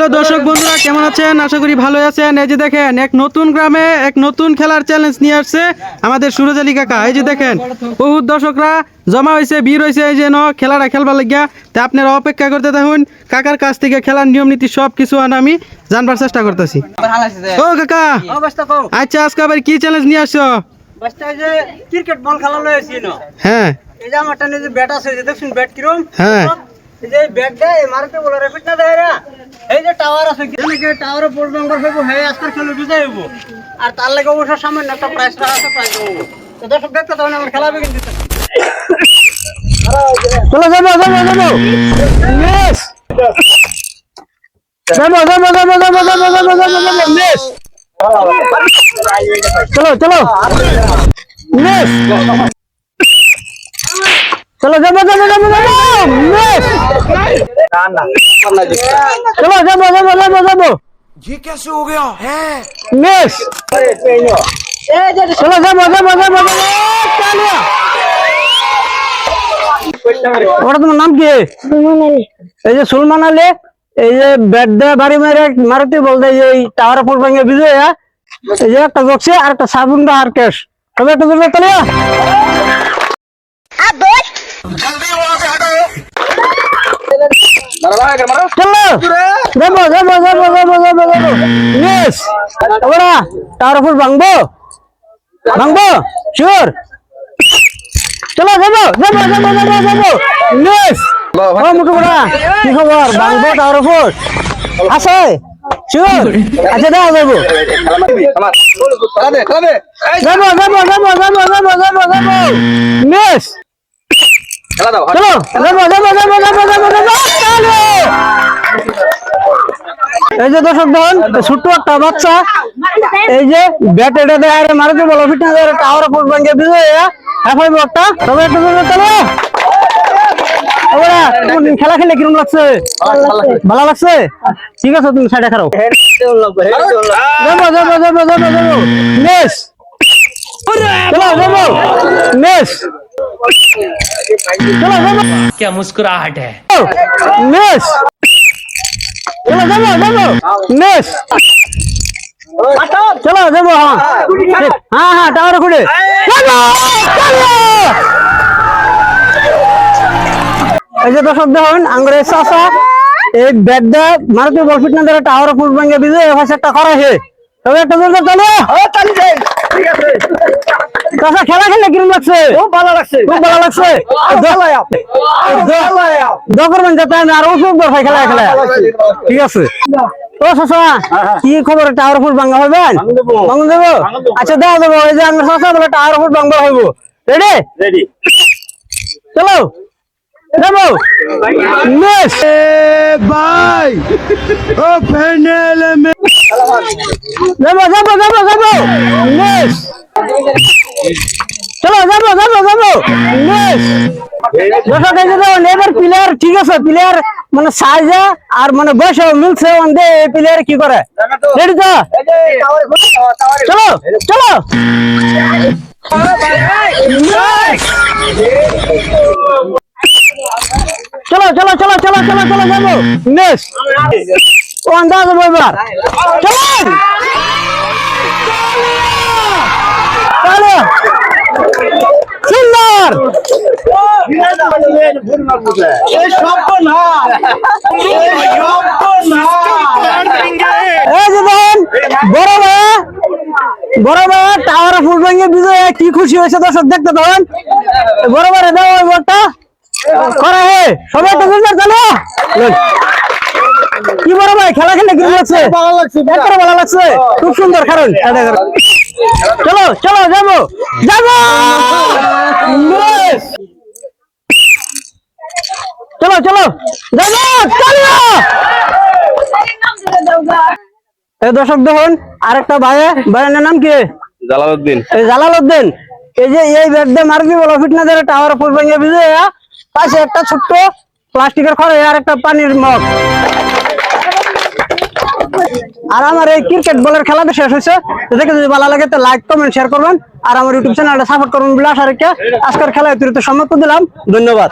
Hello দর্শক বন্ধুরা কেমন আছেন? আশা করি ভালো আছেন। এই যে দেখেন এক নতুন গ্রামে এক নতুন খেলার চ্যালেঞ্জ নিয়ে আসছে আমাদের সুরজ আলী কাকা। এই যে দেখেন বহুত দর্শকরা জমা হয়েছে ভিড় হয়েছে এই যে ন খেলাটা খেলবার লাগিয়া। তা আপনারা অপেক্ষা করতে থাকুন কাকার কাছ থেকে খেলার নিয়ম নীতি সব কিছু আন আমি জানবার চেষ্টা করতেছি। ও কাকা আচ্ছা আজকে আবার কি চ্যালেঞ্জ নিয়ে আসছো? ক্রিকেট বল খেলা হ্যাঁ। এই যে আমার যে ব্যাট আছে দেখুন ব্যাট কিরম হ্যাঁ। যে এই মারতে বলে রেপিট না যে টাওয়ার আছে কি টাওয়ারে পড়বে আমরা হইব হ্যাঁ আজকাল খেলে বিজয় হইব আর তার লাগে সামান্য একটা প্রাইজ টাকা আছে প্রাইজ দেবো তো দর্শক দেখতে দিতে চলো যাব যাব যাব মিস যাব যাব যাব যাব চলো চলো चलो जबो ये कैसे हो गया? है। मिस चलो जबो जबो जबो जबो और तुम नाम की है? ए सुलमान आले ए बैठ दे बारी मेरे मारुति तो बोल दे ये टावर फुल पंगे विजय है ए जे एक तो जोक्सी और साबुन का आर्केश चलो तो चलो चलो आ बोल। जल्दी वहाँ से हटो যাব যাব যাব যাব যাব যাব ইয়েস ওরা টাওয়ার ফুল ভাঙবো ভাঙবো শিওর চলো যাব যাব যাব যাব যাব ইয়েস ও মুটু বড়া কি খবর ভাঙবো ফুল আছে শিওর আচ্ছা দাও যাব যাব যাব যাব যাব যাব যাব যাব ইয়েস চলো যাব যাব যাব যাব যাব এই যে দর্শক দেখুন ছোট্ট একটা বাচ্চা এই যে ব্যাট এটা দেয় আরে মারুতি বলো ফিটনেস এর টাওয়ার ফুট ভাঙে বিজয় এফআই বটটা তবে একটু জোরে চলো ওরা কোনদিন খেলা খেলে কিরম লাগছে ভালো লাগছে ঠিক আছে তুমি সাইডে খারাপ যাবো যাবো যাবো যাবো যাবো নেস চলো যাবো নেস চলো যাবো क्या मुस्कुराहट है মিস চলো, যাব যাব। মিস চলো, যাব হ্যাঁ। হ্যাঁ হ্যাঁ টাওয়ার খুঁড়ে চলো চলো এই যে দর্শক, দেখুন, আঙ্গুরের চাষা এই ব্যাট দা মারুতি বলফিট না ধরে টাওয়ার ফুট ভাঙে বিজয় এবার একটা করা তবে একটা জোরে চলো চাষা খেলা খেলে কিরম লাগছে? খুব ভালো লাগছে। খুব ভালো লাগছে? দরকার যাতে আমি আরও খেলা খেলা ঠিক আছে। ও শশা কি খবর? টাওয়ার ফুট ভাঙ্গা হবেন ভাঙন দেবো। আচ্ছা দেওয়া দেবো। এই যে আমরা শশা টাওয়ার ফুট ভাঙ্গা হইব। রেডি রেডি চলো। দেবো ভাই। ও ফাইনাল মে যাব যাব যাব যাব মিস চলো যাব যাব যাব মিস দর্শক এই যে দেখুন, এবার প্লেয়ার ঠিক আছে প্লেয়ার মানে সাইজে আর মানে বয়সে মিলছে ওন্দে এই প্লেয়ার কি করে রেডি তো চলো চলো চলো চলো চলো চলো চলো চলো যাব নেক্সট অন্দাজ বইবার চলেন! সুন্দর! বড় বড় টাওয়ার কি খুশি হয়েছে দর্শক দেখতে পাবেন। বড় ভাই দাও ওই বলটা করা হয়, সবাই তো বুঝতে ভাই খেলা খেলে কি লাগছে ভালো লাগছে একবারে ভালো লাগছে। খুব সুন্দর কারণ। চলো চলো যাব। যাব! চলো চলো। যাব চলো! দর্শক দেখুন আরেকটা ভাই ভাইয়ের নাম কি? জালালউদ্দিন। এই জালালউদ্দিন। এই যে এই ব্যাট দিয়ে মারবি বলো ফিটনেসের টাওয়ার ফুল ভেঙে ভিজে পাশে একটা ছোট্ট প্লাস্টিকের খড়ে আর একটা পানির মগ। আর আমার এই ক্রিকেট বলের খেলাটা শেষ হয়েছে। দেখে যদি ভালো লাগে তো লাইক কমেন্ট শেয়ার করবেন। আর আমার ইউটিউব চ্যানেলটা সাপোর্ট করবেন বলে আশা রেখে আজকের খেলা অতিরিক্ত সম্মত দিলাম। ধন্যবাদ।